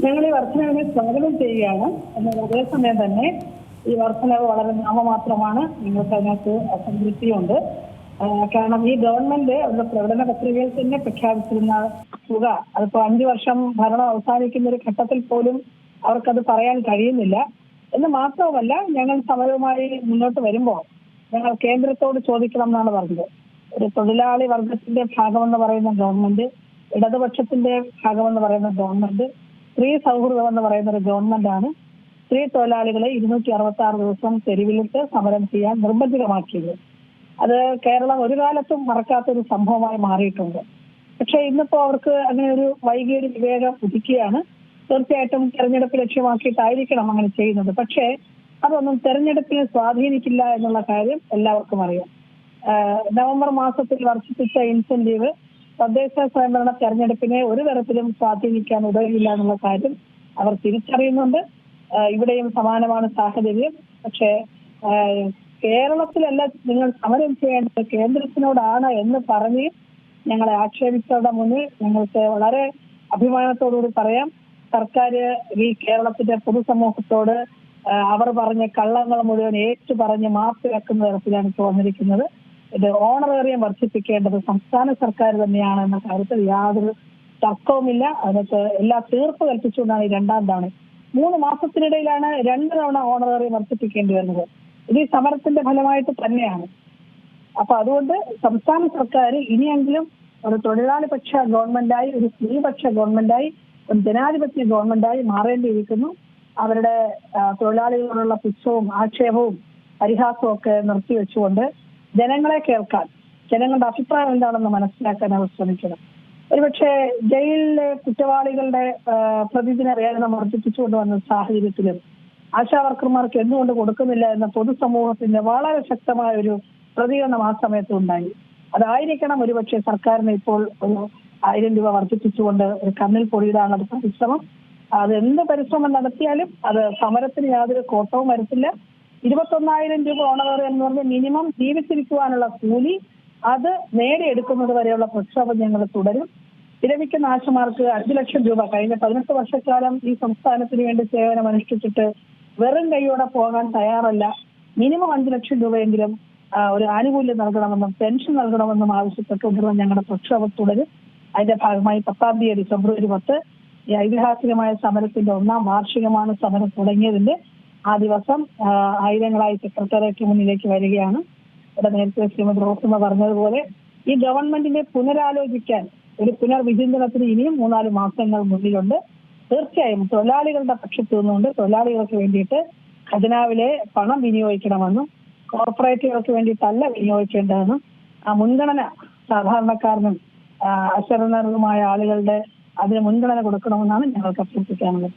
ഞങ്ങൾ ഈ വർധനവിനെ സ്വാഗതം ചെയ്യുകയാണ്. എന്നാൽ അതേസമയം തന്നെ ഈ വർധനവ് വളരെ നാമമാത്രമാണ്. നിങ്ങൾക്ക് അതിനകത്ത് അസംതൃപ്തിയുണ്ട് കാരണം ഈ ഗവൺമെന്റ് അവരുടെ പ്രകടന പത്രികയിൽ തന്നെ പ്രഖ്യാപിച്ചിരുന്ന തുക അതിപ്പോ അഞ്ചു വർഷം ഭരണം അവസാനിക്കുന്ന ഒരു ഘട്ടത്തിൽ പോലും അവർക്കത് പറയാൻ കഴിയുന്നില്ല. എന്ന് മാത്രവുമല്ല ഞങ്ങൾ സമരവുമായി മുന്നോട്ട് വരുമ്പോൾ ഞങ്ങൾ കേന്ദ്രത്തോട് ചോദിക്കണം എന്നാണ് പറഞ്ഞത്. ഒരു തൊഴിലാളി വർഗത്തിന്റെ ഭാഗമെന്ന് പറയുന്ന ഗവൺമെന്റ് ഇടതുപക്ഷത്തിന്റെ ഭാഗമെന്ന് പറയുന്ന ഗവൺമെന്റ് സ്ത്രീ സൗഹൃദം എന്ന് പറയുന്ന ഒരു ഗവൺമെന്റാണ് സ്ത്രീ തൊഴിലാളികളെ ഇരുന്നൂറ്റി അറുപത്തി ആറ് ദിവസം തെരുവിലിട്ട് സമരം ചെയ്യാൻ നിർബന്ധിതമാക്കിയത്. അത് കേരളം ഒരു കാലത്തും മറക്കാത്തൊരു സംഭവമായി മാറിയിട്ടുണ്ട്. പക്ഷെ ഇന്നിപ്പോ അവർക്ക് അങ്ങനെ ഒരു വൈകിയ ഒരു വിവേകം ഉദിക്കുകയാണ്. തീർച്ചയായിട്ടും തെരഞ്ഞെടുപ്പ് ലക്ഷ്യമാക്കിയിട്ടായിരിക്കണം അങ്ങനെ ചെയ്യുന്നത്. പക്ഷേ അതൊന്നും തെരഞ്ഞെടുപ്പിനെ സ്വാധീനിക്കില്ല എന്നുള്ള കാര്യം എല്ലാവർക്കും അറിയാം. നവംബർ മാസത്തിൽ വർദ്ധിപ്പിച്ച ഇൻസെന്റീവ് തദ്ദേശ സ്വയംഭരണ തെരഞ്ഞെടുപ്പിനെ ഒരു തരത്തിലും സ്വാധീനിക്കാൻ ഉതകില്ല എന്നുള്ള കാര്യം അവർ തിരിച്ചറിയുന്നുണ്ട്. ഇവിടെയും സമാനമാണ് സാഹചര്യം. പക്ഷേ കേരളത്തിലല്ല നിങ്ങൾ സമരം ചെയ്യേണ്ടത് കേന്ദ്രത്തിനോടാണ് എന്ന് പറഞ്ഞ് ഞങ്ങളെ ആക്ഷേപിച്ചവരുടെ മുന്നിൽ ഞങ്ങൾക്ക് വളരെ അഭിമാനത്തോടുകൂടി പറയാം. സർക്കാർ ഈ കേരളത്തിന്റെ പൊതുസമൂഹത്തോട് അവർ പറഞ്ഞ കള്ളങ്ങൾ മുഴുവൻ ഏറ്റു പറഞ്ഞ് മാപ്പ് വെക്കുന്ന തരത്തിലാണ് ഇപ്പോൾ വന്നിരിക്കുന്നത്. ഇത് ഓണറേറിയം വർദ്ധിപ്പിക്കേണ്ടത് സംസ്ഥാന സർക്കാർ തന്നെയാണ് എന്ന കാര്യത്തിൽ യാതൊരു തർക്കവുമില്ല. അതിനകത്ത് എല്ലാ തീർപ്പ് കൽപ്പിച്ചുകൊണ്ടാണ് ഈ രണ്ടാം തവണ. മൂന്ന് മാസത്തിനിടയിലാണ് രണ്ട് തവണ ഓണറേറിയം വർദ്ധിപ്പിക്കേണ്ടി വരുന്നത്. ഇത് ഈ സമരത്തിന്റെ ഫലമായിട്ട് തന്നെയാണ്. അപ്പൊ അതുകൊണ്ട് സംസ്ഥാന സർക്കാർ ഇനിയെങ്കിലും ഒരു തൊഴിലാളി പക്ഷ ഗവൺമെന്റായി ഒരു സ്ത്രീപക്ഷ ഗവൺമെന്റായി ഒരു ജനാധിപത്യ ഗവൺമെന്റായി മാറേണ്ടിയിരിക്കുന്നു. അവരുടെ തൊഴിലാളികളോടുള്ള പുച്ഛവും ആക്ഷേപവും പരിഹാസവും ഒക്കെ നിർത്തിവെച്ചുകൊണ്ട് ജനങ്ങളെ കേൾക്കാൻ ജനങ്ങളുടെ അഭിപ്രായം എന്താണെന്ന് മനസ്സിലാക്കാൻ അവർ ശ്രമിക്കണം. ഒരുപക്ഷെ ജയിലിലെ കുറ്റവാളികളുടെ പ്രതിദിന വേദന വർദ്ധിപ്പിച്ചുകൊണ്ട് വന്ന സാഹചര്യത്തിലും ആശാവർക്കർമാർക്ക് എന്തുകൊണ്ട് കൊടുക്കുന്നില്ല എന്ന പൊതുസമൂഹത്തിന്റെ വളരെ ശക്തമായ ഒരു പ്രതികരണം ആ സമയത്ത് ഉണ്ടായി. അതായിരിക്കണം ഒരുപക്ഷെ സർക്കാരിന് ഇപ്പോൾ ഒരു ആയിരം രൂപ വർദ്ധിപ്പിച്ചുകൊണ്ട് ഒരു കണ്ണിൽ പൊടിയിടാനുള്ള പരിശ്രമം. അത് എന്ത് പരിശ്രമം നടത്തിയാലും അത് സമരത്തിന് യാതൊരു കോട്ടവും വരുത്തില്ല. ഇരുപത്തൊന്നായിരം രൂപ ഓണറേറിയം എന്ന് പറഞ്ഞ മിനിമം ജീവിച്ചിരിക്കുവാനുള്ള കൂലി അത് നേടിയെടുക്കുന്നത് വരെയുള്ള പ്രക്ഷോഭം ഞങ്ങൾ തുടരും. ഇരവിക്ക് നാശമാർക്ക് അഞ്ചു ലക്ഷം രൂപ. കഴിഞ്ഞ പതിനെട്ട് വർഷക്കാലം ഈ സംസ്ഥാനത്തിന് വേണ്ടി സേവനം അനുഷ്ഠിച്ചിട്ട് വെറും കൈയോടെ പോകാൻ തയ്യാറല്ല. മിനിമം അഞ്ചു ലക്ഷം രൂപയെങ്കിലും ഒരു ആനുകൂല്യം നൽകണമെന്നും പെൻഷൻ നൽകണമെന്നും ആവശ്യപ്പെട്ടുകൊണ്ടുള്ള ഞങ്ങളുടെ പ്രക്ഷോഭം തുടരും. അതിന്റെ ഭാഗമായി പത്താം തീയതി ഫെബ്രുവരി പത്ത് ഈ ഐതിഹാസികമായ സമരത്തിന്റെ ഒന്നാം വാർഷികമാണ് സമരം തുടങ്ങിയതിന്റെ ആ ദിവസം ആയിരങ്ങളായി സെക്രട്ടേറിയറ്റ് മുന്നിലേക്ക് വരികയാണ്. ഇവിടെ നേരത്തെ ശ്രീമതി റോസമ്മ പറഞ്ഞതുപോലെ ഈ ഗവൺമെന്റിനെ പുനരാലോചിക്കാൻ ഒരു പുനർവിചിന്തനത്തിന് ഇനിയും മൂന്നാൽ മാസങ്ങൾ മുന്നിലുണ്ട്. തീർച്ചയായും തൊഴിലാളികളുടെ പക്ഷത്ത് നിന്നുകൊണ്ട് തൊഴിലാളികൾക്ക് വേണ്ടിയിട്ട് ഖജനാവിലെ പണം വിനിയോഗിക്കണമെന്നും കോർപ്പറേറ്റുകൾക്ക് വേണ്ടിയിട്ടല്ല വിനിയോഗിക്കേണ്ടതെന്നും ആ മുൻഗണന സാധാരണക്കാരനും അശരണരുമായ ആളുകളുടെ അതിന് മുൻഗണന കൊടുക്കണമെന്നാണ് ഞങ്ങൾക്ക് അഭ്യർത്ഥിക്കാനുള്ളത്.